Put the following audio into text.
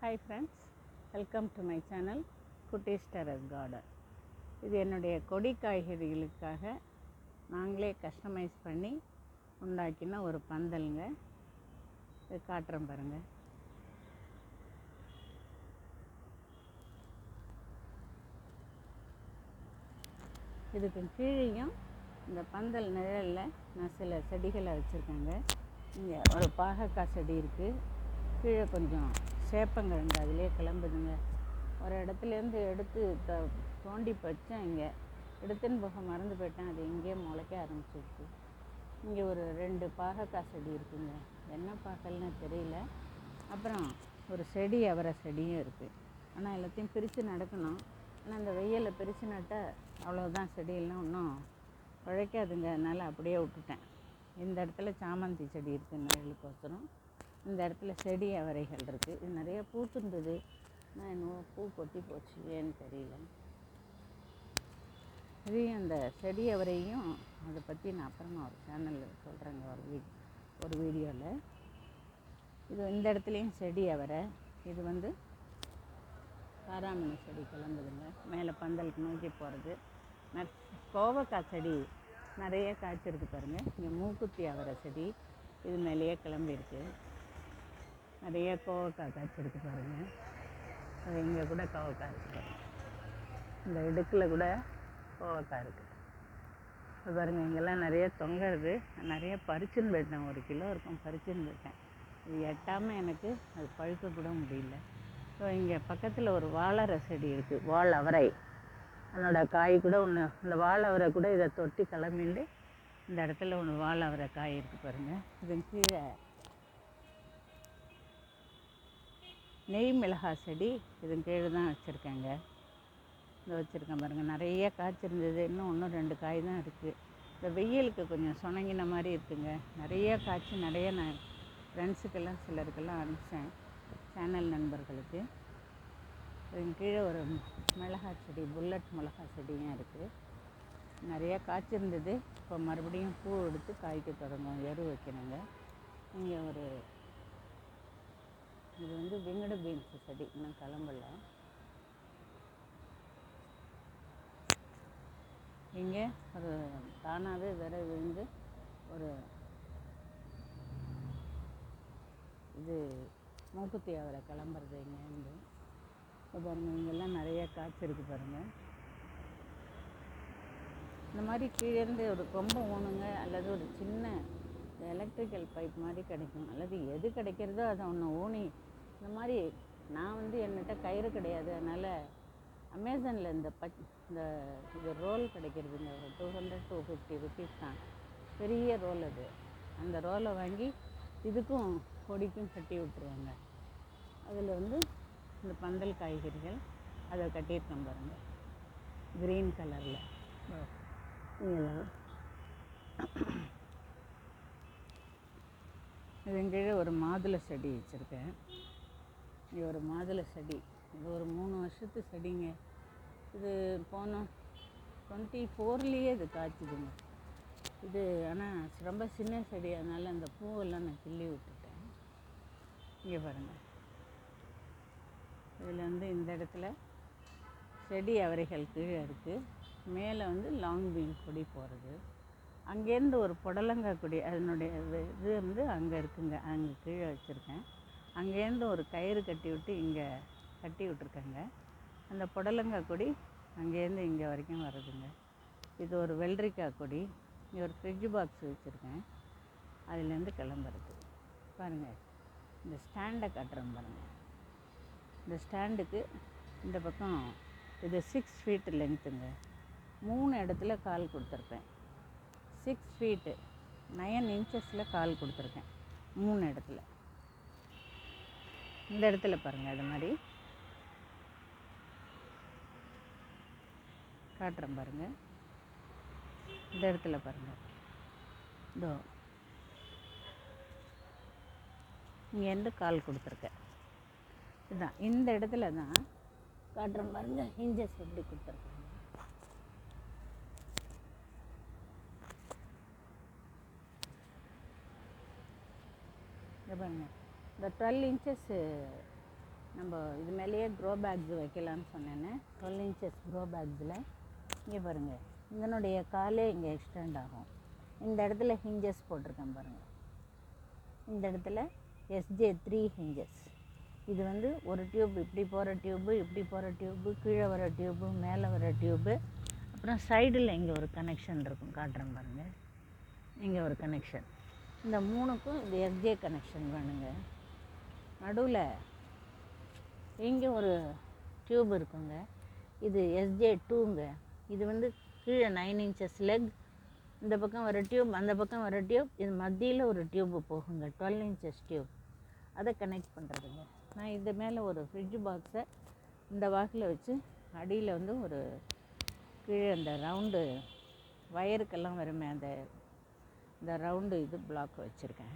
Hi friends welcome to my channel குட்டீஸ் terrace garden இது என்னுடைய கொடி காய்கறிகளுக்காக நாங்களே கஸ்டமைஸ் பண்ணி உண்டாக்கின ஒரு பந்தலுங்க. இது காட்டுறேன் பாருங்கள் இதுக்கு கீழேயும் இந்த பந்தல் நிழலில் நான் சில செடிகளை வச்சுருக்கேங்க. இங்கே ஒரு பாகக்காய் செடி இருக்குது கீழே கொஞ்சம் சேப்பங்கிழங்கு அதிலே கிளம்புதுங்க. ஒரு இடத்துலேருந்து எடுத்து த தோண்டி வச்சேன் இங்கே. எடுத்துன்னு போக மறந்து போயிட்டேன். அது இங்கேயே முளைக்க ஆரம்பிச்சிருச்சு. இங்கே ஒரு ரெண்டு பாகக்காய் செடி இருக்குங்க. என்ன பாகல்னு தெரியல. அப்புறம் ஒரு செடி அவரை செடியும் இருக்குது ஆனால் எல்லாத்தையும் பிரித்து நடக்கணும். ஆனால் இந்த வெயிலில் பிரித்து நட்டால் அவ்வளோதான் செடியெல்லாம் ஒன்றும் உழைக்காதுங்க. அதனால் அப்படியே விட்டுட்டேன். இந்த இடத்துல சாமந்தி செடி இருக்குது நிழலுக்கோசரம் இந்த இடத்துல செடி அவரைகள் இருக்குது இது நிறைய பூத்துருந்தது நான் என்னவோ பூ கொட்டி போச்சு ஏன்னு தெரியல. இதையும் அந்த செடி அவரையும் அதை பற்றி நான் அப்புறமா ஒரு சேனலில் சொல்கிறேங்க ஒரு வீ ஒரு வீடியோவில் இது இந்த இடத்துலையும் செடி அவரை. இது வந்து காராமணி செடி கிளம்புதுங்க மேலே பந்தலுக்கு நோக்கி போகிறது கோவக்காய் செடி நிறைய காய்ச்சிருக்கு பாருங்கள் இங்கே மூக்குத்தி அவரை செடி இது மேலேயே கிளம்பியிருக்கு நிறைய கோவக்காய் காய்ச்சிருக்கு பாருங்கள் அது இங்கே கூட கோவக்காய் இருக்குது இந்த இடுக்கில் கூட கோவக்காய் இருக்குது இப்போ பாருங்கள் இங்கெல்லாம் நிறைய தொங்குறது நிறைய பறிச்சுன்னு போயிட்டேன். ஒரு கிலோ இருக்கும் பறிச்சுன்னு போயிட்டேன். இது எட்டாமல் எனக்கு அது பழுக்க கூட முடியல. ஸோ இங்கே பக்கத்தில் ஒரு வாழரை செடி இருக்குது வாழை அவரை. அதனோட காய் கூட ஒன்று இந்த வாழை அவரை கூட இதை தொட்டி கிளம்பிட்டு இந்த இடத்துல ஒன்று வாழை அவரை காய் இருக்குது பாருங்கள் இதன் கீழே நெய் மிளகாய் செடி இதன் கீழே தான் வச்சுருக்கேங்க. இந்த வச்சுருக்கேன் பாருங்கள் நிறைய காய்ச்சிருந்தது. இன்னும் ஒன்றும் ரெண்டு காய் தான் இருக்குது இந்த வெயிலுக்கு கொஞ்சம் சுணங்கின மாதிரி இருக்குங்க. நிறைய காய்ச்சி நிறைய நான் ஃப்ரெண்ட்ஸுக்கெல்லாம் சிலருக்கெல்லாம் அனுப்பிச்சேன். சேனல் நண்பர்களுக்கு. இதன் கீழே ஒரு மிளகாய் செடி புல்லட் மிளகாய் செடியும் இருக்குது நிறைய காய்ச்சிருந்தது. இப்போ மறுபடியும் பூ எடுத்து காய்க்க தொடங்கும் எரு வைக்கணுங்க. இங்கே ஒரு இது வந்து விங்கட பீன்ஸ் செடி இன்னும் கிளம்பல. இங்கே ஒரு தானாகவே விரை விழுந்து ஒரு இது மூக்குத்தி அவரை கிளம்புறது இங்கேருந்து இப்போ பாருங்கள் இங்கெல்லாம் நிறைய காய்ச்சிருக்கு பாருங்கள் இந்த மாதிரி கீழேருந்து ஒரு கொம்பை ஊனுங்க அல்லது ஒரு சின்ன எலக்ட்ரிக்கல் பைப் மாதிரி கிடைக்கும். அல்லது எது கிடைக்கிறதோ அதை ஒன்று ஊனி இந்த மாதிரி நான் வந்து என்கிட்ட கயிறு கிடையாது. அதனால் அமேசானில் இந்த பச் இந்த இது ரோல் கிடைக்கிறதுங்க. ஒரு two hundred two fifty rupees தான். பெரிய ரோல் அது. அந்த ரோலை வாங்கி இதுக்கும் கொடிக்கும் கட்டி விட்ருவாங்க அதில் வந்து இந்த பந்தல் காய்கறிகள் அதை கட்டியிருக்கேன் பாருங்கள் க்ரீன் கலரில் இதெல்லாம் இதன் கீழே ஒரு மாதுளை செடி வச்சுருக்கேன். இது ஒரு மாதுளை செடி. இது ஒரு மூணு வருஷத்து செடிங்க. இது போன டுவெண்ட்டி ஃபோர்லேயே இது காய்ச்சிதுங்க. இது ஆனால் ரொம்ப சின்ன செடி. அதனால் அந்த பூவெல்லாம் நான் கிள்ளி விட்டுட்டேன். இங்கே பாருங்கள் இதில் வந்து இந்த இடத்துல செடி அவரைகள் கீழே இருக்குது மேலே வந்து லாங் பீன் கொடி போகிறது அங்கேருந்து ஒரு புடலங்காய் கொடி அதனுடைய இது- இது வந்து அங்கே இருக்குங்க. அங்கே கீழே வச்சுருக்கேன். அங்கேருந்து ஒரு கயிறு கட்டி விட்டு இங்கே கட்டி விட்ருக்கேங்க அந்த புடலங்காய் கொடி அங்கேருந்து இங்கே வரைக்கும் வருதுங்க. இது ஒரு வெள்ளரிக்காய் கொடி. இங்கே ஒரு ஃப்ரிட்ஜ் பாக்ஸ் வச்சுருக்கேன். அதுலேருந்து கிளம்புறது. பாருங்கள் இந்த ஸ்டாண்டை கட்டுறோம் பாருங்கள் இந்த ஸ்டாண்டுக்கு இந்த பக்கம் இது சிக்ஸ் ஃபீட் லென்த்துங்க மூணு இடத்துல கால் கொடுத்துருப்பேன். சிக்ஸ் ஃபீட்டு நயன் இன்ச்சஸில் கால் கொடுத்துருக்கேன். மூணு இடத்துல. இந்த இடத்துல பாருங்கள் அது மாதிரி. காட்டுறேன் பாருங்கள் இந்த இடத்துல பாருங்கள் இதோ. இங்கேருந்து கால் கொடுத்துருக்கேன். இதுதான். இந்த இடத்துல தான் காட்டுறேன் பாருங்கள் ஹிஞ்சஸ் எப்படி கொடுத்துருக்கேன். இங்க பாருங்க. இந்த டுவெல் இன்ச்சஸ்ஸு நம்ம இது மேலேயே க்ரோ பேக்ஸ் வைக்கலான்னு சொன்னேன்னு டுவெல் இன்ச்சஸ் க்ரோ பேக்ஸில் இங்கே பாருங்கள் இதனுடைய காலே இங்கே எக்ஸ்டெண்ட் ஆகும். இந்த இடத்துல ஹிஞ்சஸ் போட்டிருக்கேன் பாருங்கள் இந்த இடத்துல எஸ்ஜே த்ரீ ஹிஞ்சஸ் இது வந்து ஒரு டியூப் இப்படி போகிற டியூப்பு இப்படி போகிற டியூப்பு கீழே வர டியூப்பு மேலே வர டியூப்பு அப்புறம் சைடில் இங்கே ஒரு கனெக்ஷன் இருக்கும். காட்டுறேன் பாருங்கள் இங்கே ஒரு கனெக்ஷன் இந்த மூணுக்கும் இது எஸ்ஜே கனெக்ஷன் வேணுங்க. நடுவில் இங்கே ஒரு டியூப் இருக்குங்க. இது எஸ்ஜே டூங்க இது வந்து கீழே நைன் இன்ச்சஸ் லெக் இந்த பக்கம் வர டியூப் அந்த பக்கம் வர டியூப் இது மத்தியில் ஒரு டியூப்பு போகுங்க. டுவெல் இன்ச்சஸ் டியூப் அதை கனெக்ட் பண்ணுறதுங்க நான் இது மேலே ஒரு ஃப்ரிட்ஜ் பாக்ஸை இந்த வாக்கில் வச்சு அடியில் வந்து ஒரு கீழே அந்த ரவுண்டு வயருக்கெல்லாம் வருமே அந்த இந்த ரவுண்டு இது பிளாக் வச்சுருக்கேன்.